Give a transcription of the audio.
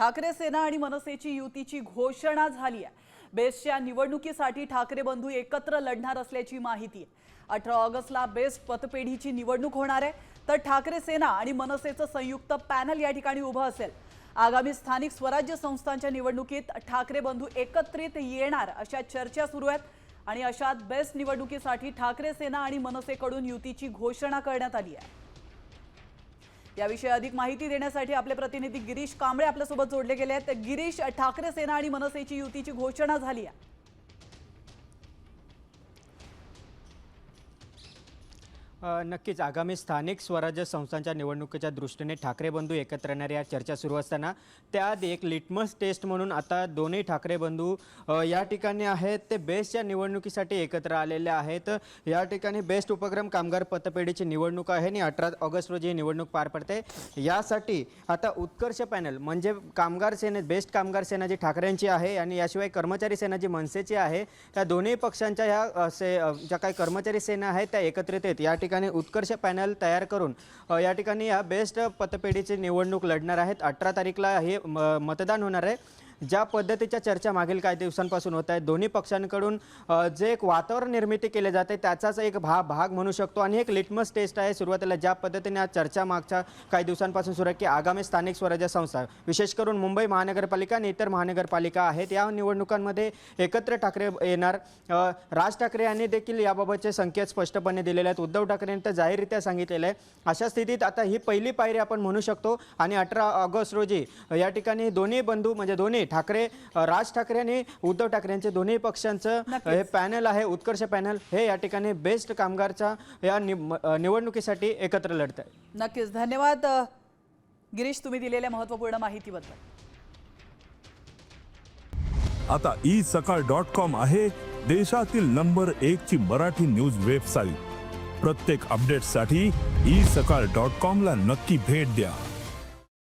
ठाकरे सेना आणि मनसेची युतीची घोषणा झाली आहे. बेस्टच्या निवडणुकीसाठी ठाकरे बंधू एकत्र लढणार असल्याची माहिती आहे. अठरा ऑगस्टला बेस्ट पतपेढीची निवडणूक होणार आहे. तर ठाकरे सेना आणि मनसेचं संयुक्त पॅनल या ठिकाणी उभं असेल. आगामी स्थानिक स्वराज्य संस्थांच्या निवडणुकीत ठाकरे बंधू एकत्रित येणार अशा चर्चा सुरू आहेत. आणि अशात बेस्ट निवडणुकीसाठी ठाकरे सेना आणि मनसेकडून युतीची घोषणा करण्यात आली आहे. याविषयी अधिक माहिती देण्यासाठी आपले प्रतिनिधी गिरीश कांबळे आपल्यासोबत जोडले गेले आहेत. गिरीश ठाकरे सेना आणि मनसेची युतीची घोषणा झाली आहे. नक्कीच. आगामी स्थानिक स्वराज्य संस्थांच्या निवडणुकीच्या दृष्टीने ठाकरे बंधू एकत्र येणाऱ्या या चर्चा सुरू असताना त्यात एक लिटमस टेस्ट म्हणून आता दोन्ही ठाकरे बंधू या ठिकाणी आहेत. ते बेस्टच्या निवडणुकीसाठी एकत्र आलेले आहेत. या ठिकाणी बेस्ट उपक्रम कामगार पतपेढीची निवडणूक आहे आणि अठरा ऑगस्ट रोजी ही निवडणूक पार पडते. यासाठी आता उत्कर्ष पॅनल म्हणजे कामगार सेने बेस्ट कामगार सेना जी ठाकरेंची आहे आणि याशिवाय कर्मचारी सेना जी मनसेची आहे त्या दोन्ही पक्षांच्या ह्या से ज्या काही कर्मचारी सेना आहेत त्या एकत्रित आहेत. या ठिकाणी ठिकाणी उत्कर्ष पॅनल तयार करून या ठिकाणी या बेस्ट पतपेढीची निवडणूक लढणार आहेत. अठरा तारीखला हे म- मतदान होणार आहे. ज्या पद्धतीच्या चर्चा मागील काही दिवसांपासून होत आहेत दोन्ही पक्षांकडून जे एक वातावरण निर्मिती केले जाते त्याचाच एक भा भाग म्हणू शकतो. आणि एक लिटमस टेस्ट आहे सुरुवातीला ज्या पद्धतीने आज चर्चा मागच्या काही दिवसांपासून सुरू आहे की आगामी स्थानिक स्वराज्य संस्था विशेष करून मुंबई महानगरपालिका आणि इतर महानगरपालिका आहेत या निवडणुकांमध्ये एकत्र ठाकरे येणार. राज ठाकरे यांनी देखील याबाबतचे संकेत स्पष्टपणे दिलेले आहेत. उद्धव ठाकरेंनी तर जाहीररित्या सांगितलेलं आहे. अशा स्थितीत आता ही पहिली पायरी आपण म्हणू शकतो. आणि अठरा ऑगस्ट रोजी या ठिकाणी दोन्ही बंधू म्हणजे दोन्ही ठाकरे राज ठाकरे आणि उद्धव ठाकरे यांचे दोन्ही पक्षांचं. हे पॅनल आहे उत्कर्ष पॅनल. हे या ठिकाणी बेस्ट कामगारच्या या निवडणुकीसाठी एकत्र लढत आहे नक्कीच. धन्यवाद गिरीश तुम्ही दिलेल्या महत्त्वपूर्ण माहितीबद्दल. आता ई सकाळ डॉट कॉम आहे देशातील नंबर एक ची मराठी न्यूज वेबसाईट. प्रत्येक अपडेटसाठी ई सकाळ डॉट कॉम ला नक्की भेट द्या.